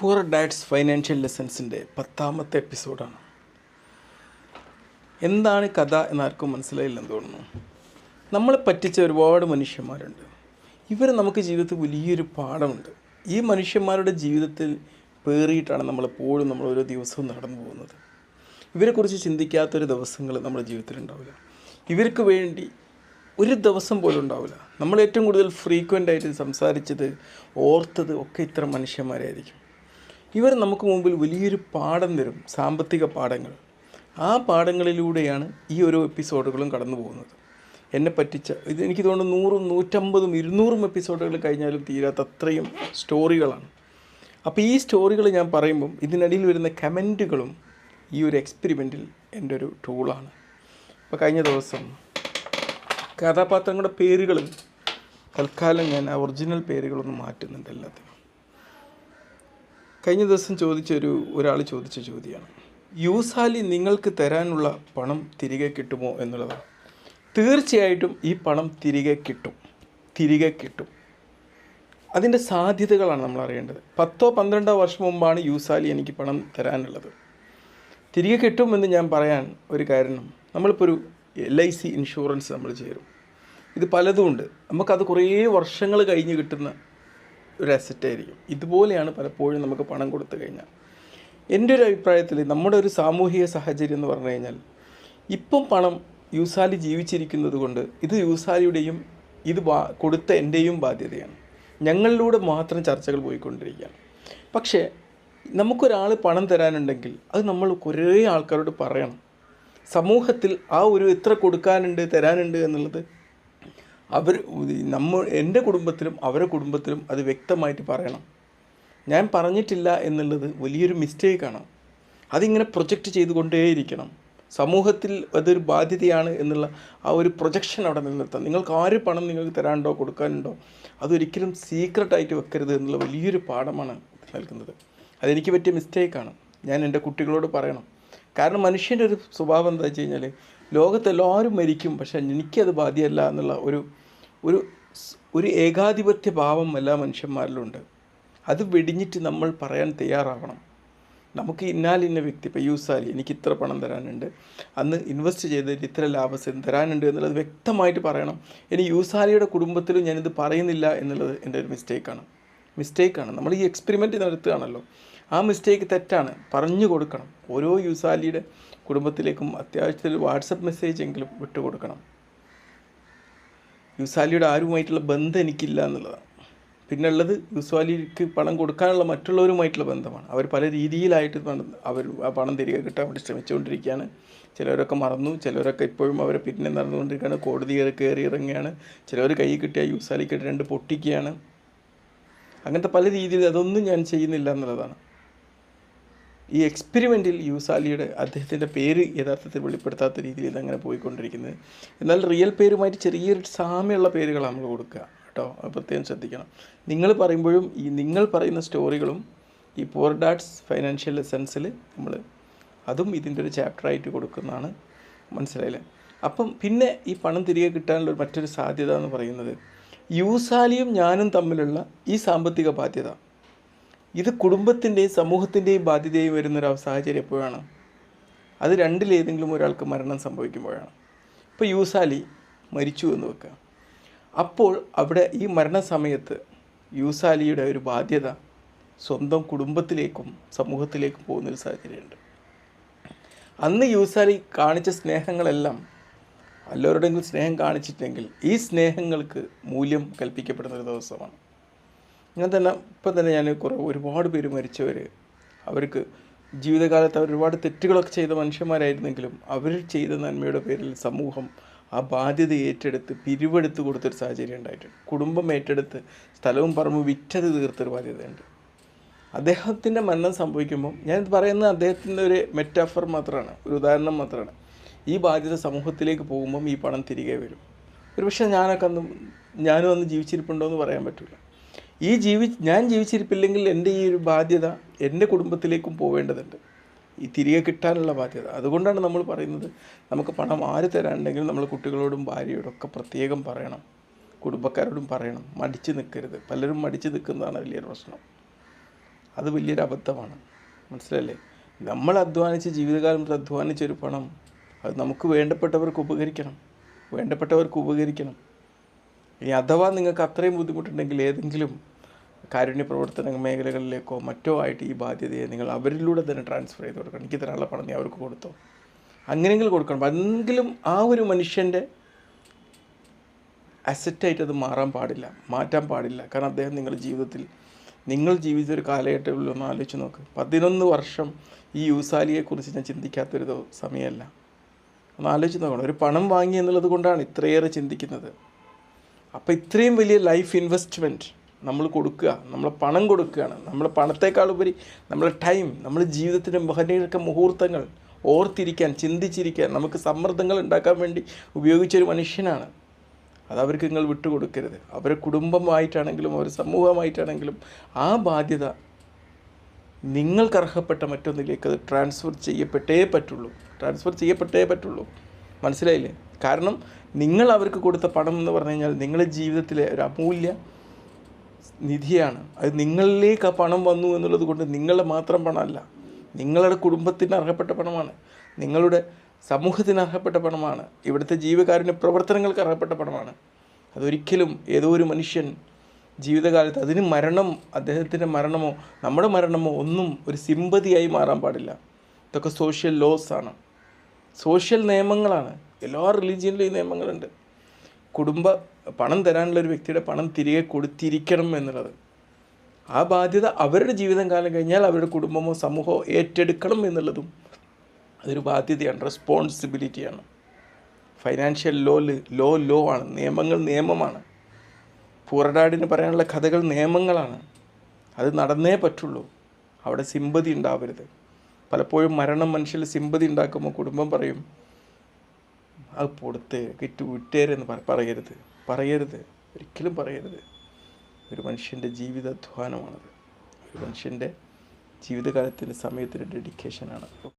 പൂർ ഡാറ്റ്സ് financial ലെസൺസിന്റെ പത്താമത്തെ എപ്പിസോഡാണ് എന്താണ് കഥ എന്നാർക്കും മനസ്സിലായില്ലെന്ന് തോന്നുന്നു. നമ്മളെ പറ്റിച്ച ഒരുപാട് മനുഷ്യന്മാരുണ്ട്. ഇവർ നമുക്ക് ജീവിതത്തിൽ വലിയൊരു പാഠമുണ്ട്. ഈ മനുഷ്യന്മാരുടെ ജീവിതത്തിൽ പേറിയിട്ടാണ് നമ്മളെപ്പോഴും നമ്മൾ ഓരോ ദിവസവും നടന്നു പോകുന്നത്. ഇവരെക്കുറിച്ച് ചിന്തിക്കാത്തൊരു ദിവസങ്ങൾ നമ്മുടെ ജീവിതത്തിൽ ഉണ്ടാവില്ല. ഇവർക്ക് വേണ്ടി ഒരു ദിവസം പോലും ഉണ്ടാവില്ല. നമ്മൾ ഏറ്റവും കൂടുതൽ ഫ്രീക്വന്റ് ആയിട്ട് സംസാരിച്ചത് ഓർത്തത് ഒക്കെ ഇത്തരം മനുഷ്യന്മാരായിരിക്കും. ഇവർ നമുക്ക് മുമ്പിൽ വലിയൊരു പാഠം തരും സാമ്പത്തിക പാഠങ്ങൾ. ആ പാഠങ്ങളിലൂടെയാണ് ഈ ഓരോ എപ്പിസോഡുകളും കടന്നു പോകുന്നത്. എന്നെ പറ്റിച്ച ഇത് എനിക്ക് തോന്നുന്നു നൂറും നൂറ്റമ്പതും ഇരുന്നൂറും എപ്പിസോഡുകൾ കഴിഞ്ഞാലും തീരാത്ത അത്രയും സ്റ്റോറികളാണ്. അപ്പോൾ ഈ സ്റ്റോറികൾ ഞാൻ പറയുമ്പം ഇതിനിടയിൽ വരുന്ന കമന്റുകളും ഈ ഒരു എക്സ്പെരിമെന്റിൽ എന്റെ ഒരു ടൂളാണ്. അപ്പോൾ കഴിഞ്ഞ ദിവസം കഥാപാത്രങ്ങളുടെ പേരുകൾ തൽക്കാലം ഞാൻ ഒറിജിനൽ പേരുകളൊന്നും മാറ്റുന്നുണ്ട് എല്ലാത്തിനും. കഴിഞ്ഞ ദിവസം ചോദിച്ചൊരു ഒരാൾ ചോദിച്ച ചോദ്യമാണ് യൂസാലി നിങ്ങൾക്ക് തരാനുള്ള പണം തിരികെ കിട്ടുമോ എന്നുള്ളതാണ്. തീർച്ചയായിട്ടും ഈ പണം തിരികെ കിട്ടും. തിരികെ കിട്ടും. അതിന്റെ സാധ്യതകളാണ് നമ്മൾ അറിയേണ്ടത്. പത്തോ പന്ത്രണ്ടോ വർഷം മുമ്പാണ് യൂസാലി എനിക്ക് പണം തരാനുള്ളത്. തിരികെ കിട്ടുമെന്ന് ഞാൻ പറയാൻ ഒരു കാരണം നമ്മളിപ്പോൾ ഒരു എൽ ഐ സി ഇൻഷുറൻസ് നമ്മൾ ചേരും. ഇത് പലതും ഉണ്ട്. നമുക്കത് കുറേ വർഷങ്ങൾ കഴിഞ്ഞ് കിട്ടുന്ന ഒരു അസറ്റ് ആയിരിക്കും. ഇതുപോലെയാണ് പലപ്പോഴും നമുക്ക് പണം കൊടുത്തു കഴിഞ്ഞാൽ. എന്റെ ഒരു അഭിപ്രായത്തിൽ നമ്മുടെ ഒരു സാമൂഹിക സാഹചര്യം എന്ന് പറഞ്ഞു കഴിഞ്ഞാൽ ഇപ്പം പണം യൂസാലി ജീവിച്ചിരിക്കുന്നത് കൊണ്ട് ഇത് യൂസാലിയുടെയും ഇത് കൊടുത്ത എന്റെയും ബാധ്യതയാണ്. ഞങ്ങളിലൂടെ മാത്രം ചർച്ചകൾ പോയിക്കൊണ്ടിരിക്കുകയാണ്. പക്ഷേ നമുക്കൊരാൾ പണം തരാനുണ്ടെങ്കിൽ അത് നമ്മൾ കുറേ ആൾക്കാരോട് പറയണം. സമൂഹത്തിൽ ആ ഒരു എത്ര കൊടുക്കാനുണ്ട് തരാനുണ്ട് എന്നുള്ളത് അവർ നമ്മൾ എന്റെ കുടുംബത്തിലും അവരുടെ കുടുംബത്തിലും അത് വ്യക്തമായിട്ട് പറയണം. ഞാൻ പറഞ്ഞിട്ടില്ല എന്നുള്ളത് വലിയൊരു മിസ്റ്റേക്കാണ്. അതിങ്ങനെ പ്രൊജക്റ്റ് ചെയ്തുകൊണ്ടേയിരിക്കണം. സമൂഹത്തിൽ അതൊരു ബാധ്യതയാണ് എന്നുള്ള ആ ഒരു പ്രൊജക്ഷൻ അവിടെ നിലനിർത്താം നിങ്ങൾക്ക് ആര് പണം നിങ്ങൾക്ക് തരാനുണ്ടോ കൊടുക്കാനുണ്ടോ അതൊരിക്കലും സീക്രട്ടായിട്ട് വെക്കരുത് എന്നുള്ള വലിയൊരു പാഠമാണ് നൽകുന്നത്. അതെനിക്ക് പറ്റിയ മിസ്റ്റേക്കാണ്. ഞാൻ എന്റെ കുട്ടികളോട് പറയണം. കാരണം മനുഷ്യന്റെ ഒരു സ്വഭാവം എന്താ വെച്ച് കഴിഞ്ഞാൽ ലോകത്തെല്ലാവരും മരിക്കും പക്ഷേ എനിക്കത് ബാധ്യമല്ല എന്നുള്ള ഒരു ഒരു ഒരു ഏകാധിപത്യ ഭാവം എല്ലാ മനുഷ്യന്മാരിലുണ്ട്. അത് വെടിഞ്ഞിട്ട് നമ്മൾ പറയാൻ തയ്യാറാവണം. നമുക്ക് ഇന്നാലിന്ന വ്യക്തി ഇപ്പോൾ യൂസാലി എനിക്ക് ഇത്ര പണം തരാനുണ്ട്. അന്ന് ഇൻവെസ്റ്റ് ചെയ്തതിൽ ഇത്ര ലാഭം തരാനുണ്ട് എന്നുള്ളത് വ്യക്തമായിട്ട് പറയണം. ഇനി യൂസാലിയുടെ കുടുംബത്തിലും ഞാനിത് പറയുന്നില്ല എന്നുള്ളത് എന്റെ ഒരു മിസ്റ്റേക്കാണ് മിസ്റ്റേക്കാണ് നമ്മൾ ഈ എക്സ്പെരിമെന്റ് നടത്തുകയാണല്ലോ. ആ മിസ്റ്റേക്ക് തെറ്റാണ്. പറഞ്ഞു കൊടുക്കണം. ഓരോ യൂസാലിയുടെ കുടുംബത്തിലേക്കും അത്യാവശ്യത്തിൽ വാട്സപ്പ് മെസ്സേജ് എങ്കിലും വിട്ടുകൊടുക്കണം. യൂസാലിയുടെ ആരുമായിട്ടുള്ള ബന്ധം എനിക്കില്ല എന്നുള്ളതാണ്. പിന്നുള്ളത് പണം കൊടുക്കാനുള്ള മറ്റുള്ളവരുമായിട്ടുള്ള ബന്ധമാണ്. അവർ പല രീതിയിലായിട്ട് അവർ ആ പണം തിരികെ കിട്ടാൻ വേണ്ടി ശ്രമിച്ചുകൊണ്ടിരിക്കുകയാണ്. ചിലവരൊക്കെ മറന്നു ചിലവരൊക്കെ ഇപ്പോഴും അവരെ പിന്നെ നടന്നുകൊണ്ടിരിക്കുകയാണ്. കോടതി കയറി ഇറങ്ങുകയാണ്. ചിലവർ കൈ കിട്ടിയ യൂസാലിക്കിട്ട് രണ്ട് പൊട്ടിക്കുകയാണ്. അങ്ങനത്തെ പല രീതിയിൽ അതൊന്നും ഞാൻ ചെയ്യുന്നില്ല എന്നുള്ളതാണ്. ഈ എക്സ്പെരിമെന്റിൽ യൂസാലിയുടെ അദ്ദേഹത്തിന്റെ പേര് യഥാർത്ഥത്തിൽ വെളിപ്പെടുത്താത്ത രീതിയിൽ ഇതങ്ങനെ പോയിക്കൊണ്ടിരിക്കുന്നത്. എന്നാൽ റിയൽ പേരുമായിട്ട് ചെറിയൊരു സാമ്യമുള്ള പേരുകളാണ് നമ്മൾ കൊടുക്കുക. കേട്ടോ പ്രത്യേകം ശ്രദ്ധിക്കണം. നിങ്ങൾ പറയുമ്പോഴും ഈ നിങ്ങൾ പറയുന്ന സ്റ്റോറികളും ഈ പോർ ഡാറ്റ്സ് ഫൈനാൻഷ്യൽ ലെസൺസിൽ നമ്മൾ അതും ഇതിന്റെ ഒരു ചാപ്റ്ററായിട്ട് കൊടുക്കുന്നതാണ് മനസ്സിലായില്ലേ? അപ്പം പിന്നെ ഈ പണം തിരികെ കിട്ടാനുള്ള മറ്റൊരു സാധ്യത എന്ന് പറയുന്നത് യൂസാലിയും ഞാനും തമ്മിലുള്ള ഈ സാമ്പത്തിക ബാധ്യത. ഇത് കുടുംബത്തിന്റെയും സമൂഹത്തിന്റെയും ബാധ്യതയായി വരുന്നൊരു സാഹചര്യം എപ്പോഴാണ്? അത് രണ്ടിലേതെങ്കിലും ഒരാൾക്ക് മരണം സംഭവിക്കുമ്പോഴാണ്. ഇപ്പോൾ യൂസാലി മരിച്ചു എന്ന് വെക്കുക. അപ്പോൾ അവിടെ ഈ മരണസമയത്ത് യൂസാലിയുടെ ഒരു ബാധ്യത സ്വന്തം കുടുംബത്തിലേക്കും സമൂഹത്തിലേക്കും പോകുന്നൊരു സാഹചര്യമുണ്ട്. അന്ന് യൂസാലി കാണിച്ച സ്നേഹങ്ങളെല്ലാം വല്ലവരുടെങ്കിലും സ്നേഹം കാണിച്ചിട്ടെങ്കിൽ ഈ സ്നേഹങ്ങൾക്ക് മൂല്യം കൽപ്പിക്കപ്പെടുന്ന ഒരു ദിവസമാണ്. അങ്ങനെ തന്നെ ഇപ്പം തന്നെ ഞാൻ കുറേ ഒരുപാട് പേര് മരിച്ചവർ അവർക്ക് ജീവിതകാലത്ത് അവർ ഒരുപാട് തെറ്റുകളൊക്കെ ചെയ്ത മനുഷ്യന്മാരായിരുന്നെങ്കിലും അവർ ചെയ്ത നന്മയുടെ പേരിൽ സമൂഹം ആ ബാധ്യത ഏറ്റെടുത്ത് പിരിവെടുത്ത് കൊടുത്തൊരു സാഹചര്യം ഉണ്ടായിട്ടുണ്ട്. കുടുംബം ഏറ്റെടുത്ത് സ്ഥലവും പറമ്പും വിറ്റത് തീർത്തൊരു ബാധ്യതയുണ്ട്. അദ്ദേഹത്തിന്റെ മരണം സംഭവിക്കുമ്പം ഞാൻ പറയുന്നത് അദ്ദേഹത്തിന്റെ ഒരു മെറ്റാഫർ മാത്രമാണ് ഒരു ഉദാഹരണം മാത്രമാണ്. ഈ ബാധ്യത സമൂഹത്തിലേക്ക് പോകുമ്പം ഈ പണം തിരികെ വരും. ഒരുപക്ഷെ ഞാനൊക്കെ അന്ന് ഞാനും അന്ന് ജീവിച്ചിരിപ്പുണ്ടോ എന്ന് പറയാൻ പറ്റില്ല ഈ ജീവി ഞാൻ ജീവിച്ചിരിപ്പില്ലെങ്കിൽ എന്റെ ഈ ഒരു ബാധ്യത എന്റെ കുടുംബത്തിലേക്കും പോവേണ്ടതുണ്ട്. ഈ തിരികെ കിട്ടാനുള്ള ബാധ്യത. അതുകൊണ്ടാണ് നമ്മൾ പറയുന്നത് നമുക്ക് പണം ആര് തരാനുണ്ടെങ്കിലും നമ്മൾ കുട്ടികളോടും ഭാര്യയോടും ഒക്കെ പ്രത്യേകം പറയണം. കുടുംബക്കാരോടും പറയണം. മടിച്ചു നിൽക്കരുത്. പലരും മടിച്ചു നിൽക്കുന്നതാണ് വലിയൊരു പ്രശ്നം. അത് വലിയൊരു അബദ്ധമാണ്. മനസ്സിലല്ലേ? നമ്മൾ അധ്വാനിച്ച് ജീവിതകാലം അധ്വാനിച്ചൊരു പണം അത് നമുക്ക് വേണ്ടപ്പെട്ടവർക്ക് ഉപകരിക്കണം. വേണ്ടപ്പെട്ടവർക്ക് ഉപകരിക്കണം. ഇനി അഥവാ നിങ്ങൾക്ക് അത്രയും ബുദ്ധിമുട്ടുണ്ടെങ്കിൽ ഏതെങ്കിലും കാരുണ്യ പ്രവർത്തന മേഖലകളിലേക്കോ മറ്റോ ആയിട്ട് ഈ ബാധ്യതയെ നിങ്ങൾ അവരിലൂടെ തന്നെ ട്രാൻസ്ഫർ ചെയ്ത് കൊടുക്കണം. എനിക്ക് തരാനുള്ള പണം നീ അവർക്ക് കൊടുത്തോ? അങ്ങനെയെങ്കിലും കൊടുക്കണം. എങ്കിലും ആ ഒരു മനുഷ്യന്റെ അസറ്റായിട്ട് അത് മാറാൻ പാടില്ല മാറ്റാൻ പാടില്ല. കാരണം അദ്ദേഹം നിങ്ങളുടെ ജീവിതത്തിൽ നിങ്ങൾ ജീവിച്ച ഒരു കാലഘട്ടത്തിൽ ഒന്ന് ആലോചിച്ച് നോക്ക്. പതിനൊന്ന് വർഷം ഈ യൂസാലിയെക്കുറിച്ച് ഞാൻ ചിന്തിക്കാത്തൊരു സമയമല്ല. ഒന്ന് ആലോചിച്ച് നോക്കണം. ഒരു പണം വാങ്ങി എന്നുള്ളത് കൊണ്ടാണ് ഇത്രയേറെ ചിന്തിക്കുന്നത്. അപ്പോൾ ഇത്രയും വലിയ ലൈഫ് ഇൻവെസ്റ്റ്മെന്റ് നമ്മൾ കൊടുക്കുക നമ്മൾ പണം കൊടുക്കുകയാണ്. നമ്മൾ പണത്തേക്കാൾ ഉപരി നമ്മളെ ടൈം നമ്മൾ ജീവിതത്തിന്റെ മഹനീയക്ക മുഹൂർത്തങ്ങൾ ഓർത്തിരിക്കാൻ ചിന്തിച്ചിരിക്കാൻ നമുക്ക് സമ്മർദ്ദങ്ങൾ ഉണ്ടാക്കാൻ വേണ്ടി ഉപയോഗിച്ചൊരു മനുഷ്യനാണ്. അത് അവർക്ക് നിങ്ങൾ വിട്ടുകൊടുക്കരുത് അവരെ കുടുംബമായിട്ടാണെങ്കിലും അവർ സമൂഹമായിട്ടാണെങ്കിലും ആ ബാധ്യത നിങ്ങൾക്ക് അർഹപ്പെട്ട മറ്റൊന്നിലേക്ക് അത് ട്രാൻസ്ഫർ ചെയ്യപ്പെട്ടേ പറ്റുള്ളൂ. ട്രാൻസ്ഫർ ചെയ്യപ്പെട്ടേ പറ്റുള്ളൂ. മനസ്സിലായില്ലേ? കാരണം നിങ്ങൾ അവർക്ക് കൊടുത്ത പണം എന്ന് പറഞ്ഞു കഴിഞ്ഞാൽ നിങ്ങളുടെ ജീവിതത്തിലെ ഒരു അമൂല്യ നിധിയാണ്. അത് നിങ്ങളിലേക്ക് ആ പണം വന്നു എന്നുള്ളത് കൊണ്ട് നിങ്ങളുടെ മാത്രം പണമല്ല നിങ്ങളുടെ കുടുംബത്തിന് അർഹപ്പെട്ട പണമാണ് നിങ്ങളുടെ സമൂഹത്തിന് അർഹപ്പെട്ട പണമാണ് ഇവിടുത്തെ ജീവകാരുണ്യ പ്രവർത്തനങ്ങൾക്ക് അർഹപ്പെട്ട പണമാണ്. അതൊരിക്കലും ഏതോ ഒരു മനുഷ്യൻ ജീവിതകാലത്ത് അതിന് മരണം അദ്ദേഹത്തിന്റെ മരണമോ നമ്മുടെ മരണമോ ഒന്നും ഒരു സിമ്പതിയായി മാറാൻ പാടില്ല. ഇതൊക്കെ സോഷ്യൽ ലോസ് ആണ്. സോഷ്യൽ നിയമങ്ങളാണ്. എല്ലാ റിലീജിയനിലും ഈ നിയമങ്ങളുണ്ട്. കുടുംബ പണം തരാനുള്ള ഒരു വ്യക്തിയുടെ പണം തിരികെ കൊടുത്തിരിക്കണം എന്നുള്ളത്. ആ ബാധ്യത അവരുടെ ജീവിതം കാലം കഴിഞ്ഞാൽ അവരുടെ കുടുംബമോ സമൂഹമോ ഏറ്റെടുക്കണം എന്നുള്ളതും അതൊരു ബാധ്യതയാണ് റെസ്പോൺസിബിലിറ്റിയാണ് ഫൈനാൻഷ്യൽ ലോ ലോ ലോ ആണ് നിയമങ്ങൾ നിയമമാണ്. പൂറടാടിന് പറയാനുള്ള കഥകൾ നിയമങ്ങളാണ്. അത് നടന്നേ പറ്റുള്ളൂ. അവിടെ സിമ്പതി ഉണ്ടാവരുത്. പലപ്പോഴും മരണം മനുഷ്യരിൽ സിമ്പതി ഉണ്ടാക്കുമ്പോൾ കുടുംബം പറയും അത് കൊടുത്ത് കിറ്റ് വിട്ടേരെന്ന് പറ- പറയരുത്. പറയരുത്. ഒരിക്കലും പറയരുത്. ഒരു മനുഷ്യന്റെ ജീവിതാധ്വാനമാണത്. ഒരു മനുഷ്യന്റെ ജീവിതകാലത്തിന്റെ സമയത്തിന്റെ ഡെഡിക്കേഷനാണ്